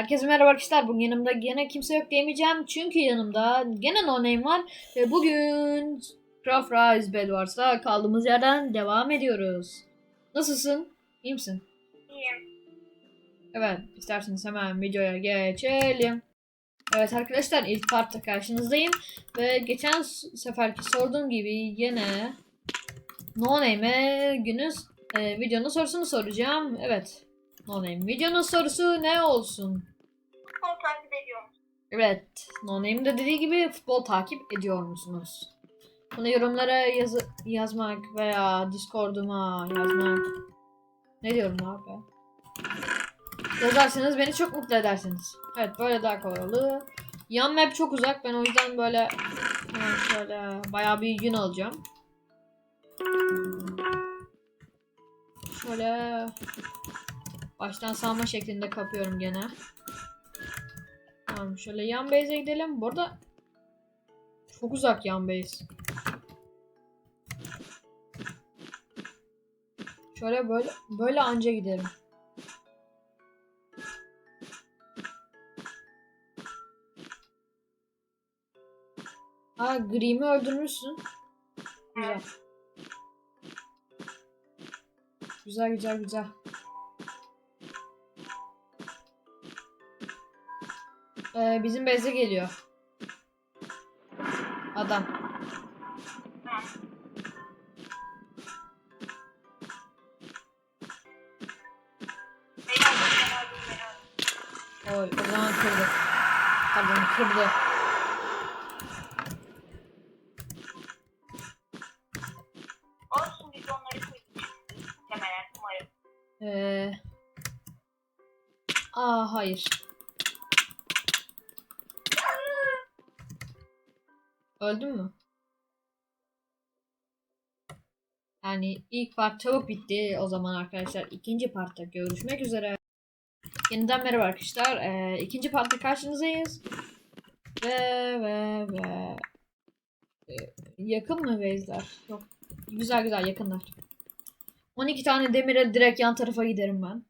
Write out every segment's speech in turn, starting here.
Herkese merhaba arkadaşlar. Bugün yanımda gene kimse yok diyemeyeceğim. Çünkü yanımda gene no name var. Ve bugün Craft Rise Bedwars'ta kaldığımız yerden devam ediyoruz. Nasılsın? İyi misin? İyiyim. Evet. isterseniz hemen videoya geçelim. Evet arkadaşlar ilk partta karşınızdayım. Ve geçen seferki sorduğum gibi yine No Name'e günün e, videonun sorusunu soracağım. Evet. No Name. Videonun sorusu ne olsun? Futbol takip ediyorum. Evet. No Name'in de dediği gibi futbol takip ediyor musunuz? Bunu yorumlara yazı- yazmak veya Discord'uma yazmak. Ne diyorum abi? Yazarsanız beni çok mutlu edersiniz. Evet böyle daha kolay olur. Yan map çok uzak. Ben o yüzden böyle şöyle bayağı bir gün alacağım. Şöyle baştan salma şeklinde kapıyorum gene. Tamam şöyle yan base'e gidelim. Bu arada çok uzak yan base. Şöyle böyle böyle anca giderim. Ha Grimm'i öldürmüşsün. Güzel. Güzel güzel güzel. Ee, bizim beze geliyor. Adam. Oy, o zaman kırdı. Pardon kırdı. Olsun biz onları. Ee... Aa hayır. Öldün mü? Yani ilk part çabuk bitti. O zaman arkadaşlar ikinci partta görüşmek üzere. Yeniden merhaba arkadaşlar. Ee, ikinci partta karşınızdayız. Ve ve ve Ee, yakın mı base'ler? Yok. Güzel güzel yakınlar. 12 tane demire direkt yan tarafa giderim ben.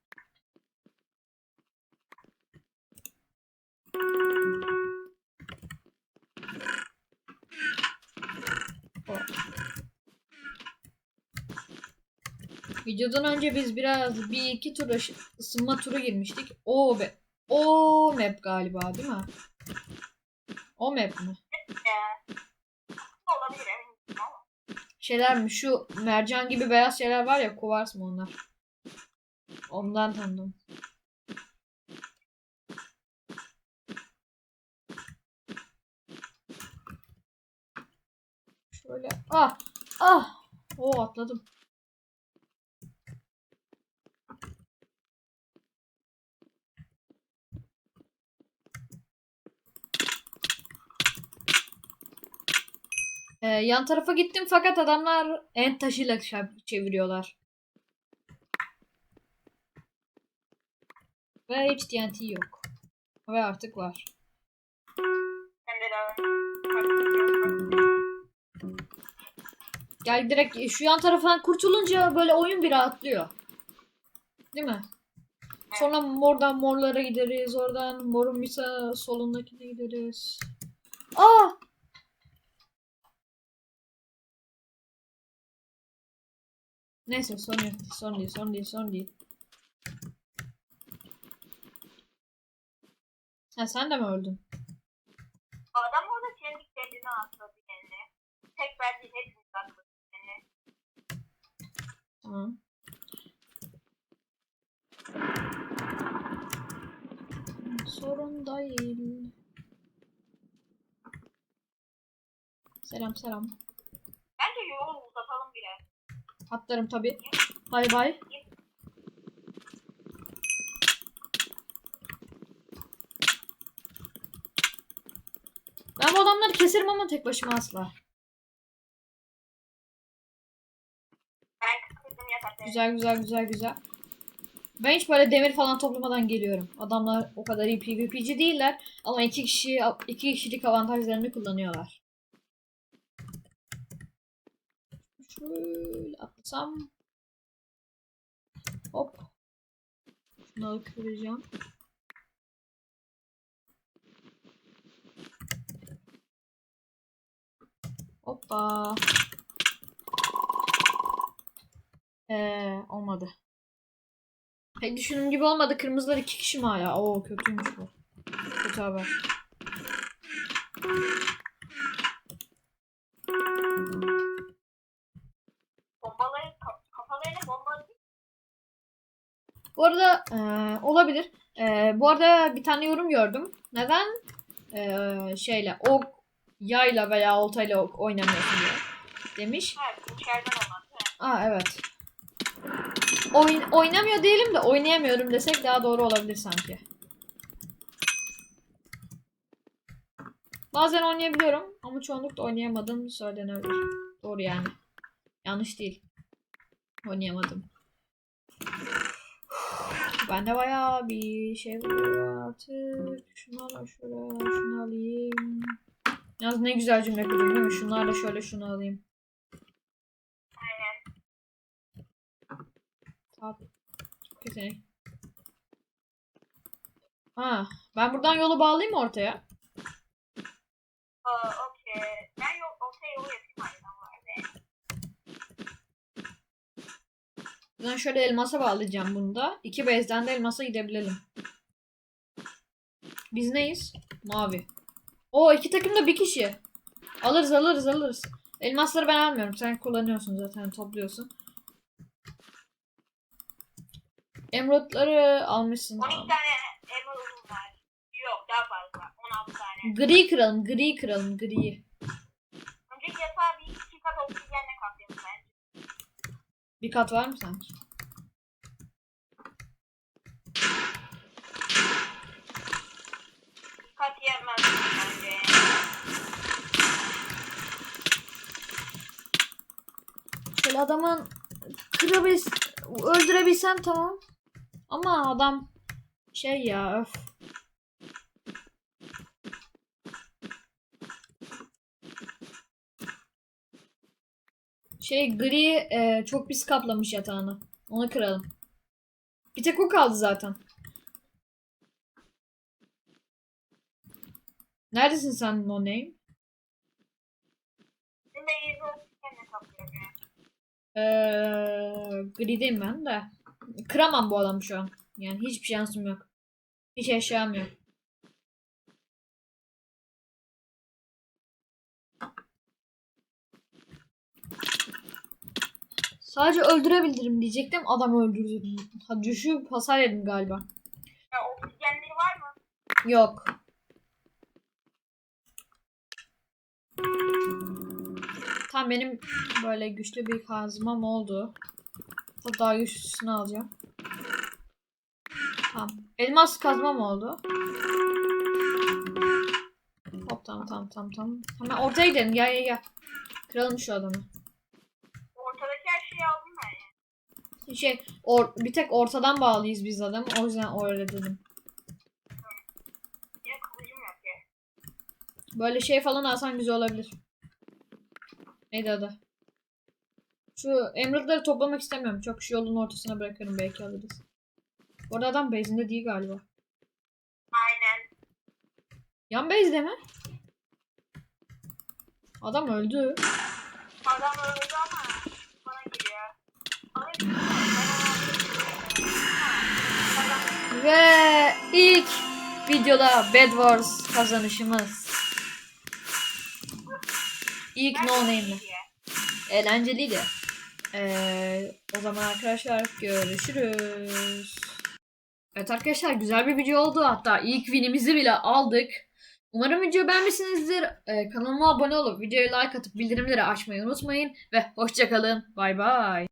Videodan önce biz biraz bir iki tur ışı- ısınma turu girmiştik. O be. O map galiba değil mi? O map mi? Şeyler mi? Şu mercan gibi beyaz şeyler var ya kuvars mı onlar? Ondan tanıdım. Şöyle ah ah o atladım. Ee, yan tarafa gittim fakat adamlar en taşıyla çev- çeviriyorlar. Ve hiç TNT yok. Ve artık var. Gel direkt şu yan taraftan kurtulunca böyle oyun bir rahatlıyor. Değil mi? Sonra mordan morlara gideriz. Oradan morun bir sağ solundakine gideriz. Aa! Neyse sorun yok. Sorun değil, sorun değil, sorun değil. Ha sen de mi öldün? Adam orada kendi kendine atladı kendine. Tek verdiği hepimiz atladı kendine. Tamam. Sorun değil. Selam selam. Bence yolu uzatalım biraz. Atlarım tabi. Bay bay. Ben bu adamları keserim ama tek başıma asla. Güzel güzel güzel güzel. Ben hiç böyle demir falan toplamadan geliyorum. Adamlar o kadar iyi PvP'ci değiller ama iki kişi iki kişilik avantajlarını kullanıyorlar. Şöyle atlasam. Hop. Şunları kıracağım. Hoppa. Eee olmadı. Pek düşündüğüm gibi olmadı. Kırmızılar iki kişi mi hala? Oo kötüymüş bu. Kötü haber. Bu arada eee, olabilir. Eee, bu arada bir tane yorum gördüm. Neden eee, şeyle ok yayla veya oltayla ok oynamıyorsun diye demiş. Ha içeriden olan? Aa evet. Oyn oynamıyor değilim de oynayamıyorum desek daha doğru olabilir sanki. Bazen oynayabiliyorum ama çoğunlukla oynayamadığım söylenebilir. Doğru yani. Yanlış değil. Oynayamadım. Bende bayağı bir şey var artık. Şunu al şöyle, şunu alayım. Yalnız ne güzel cümle kurdum değil mi? Şunlarla şöyle şunu alayım. Aynen. Çok yetenek. Ha, ben buradan yolu bağlayayım mı ortaya? Aa okey. Ben yol, ortaya yolu yapayım aynen var be. Buradan şöyle elmasa bağlayacağım bunu da. İki bezden de elmasa gidebilelim. Biz neyiz? Mavi. O iki takım da bir kişi. Alırız alırız alırız. Elmasları ben almıyorum. Sen kullanıyorsun zaten topluyorsun. Emerald'ları almışsın. 12 tane emerald'ım var. Yok daha fazla. 16 tane. Gri kıralım, gri kıralım, gri. Önceki yatağı bir iki kat oksijenle kaplayalım bence. Bir kat var mı sanki? Kat yemez bence. Şöyle adamın kırabil öldürebilsem tamam. Ama adam şey ya öf. Şey gri e, çok pis kaplamış yatağını. Onu kıralım. Bir tek o kaldı zaten. Neredesin sen no name? Bizim de 20 oksijenle kaplıyorum ya. Ee, grideyim ben de. Kıramam bu adamı şu an. Yani hiçbir şansım yok. Hiç eşyam yok. Sadece öldürebilirim diyecektim. Adam öldürdü. Ha, düşüp hasar yedim galiba. Ya oksijenleri var mı? Yok. Tam benim böyle güçlü bir kazmam oldu. Hatta daha güçlüsünü alacağım. Tamam. Elmas kazmam oldu. Hop tamam tamam tamam tamam. Hemen ortaya gidelim. Gel gel gel. Kıralım şu adamı. Şey, or bir tek ortadan bağlıyız biz adamı. O yüzden öyle dedim. Böyle şey falan alsan güzel olabilir. Neydi adı? Şu emeraldları toplamak istemiyorum. Çok şu yolun ortasına bırakıyorum. Belki alırız. Bu arada adam base'inde değil galiba. Aynen. Yan base'de mi? Adam öldü. Adam öldü ama bana geliyor. Alayım mı? Ben onu alayım. Ve ilk videoda Bed Wars kazanışımız. İlk no name'li. Eğlenceliydi. Ee, o zaman arkadaşlar görüşürüz. Evet arkadaşlar güzel bir video oldu. Hatta ilk winimizi bile aldık. Umarım videoyu beğenmişsinizdir. Ee, kanalıma abone olup videoya like atıp bildirimleri açmayı unutmayın. Ve hoşçakalın. Bay bay.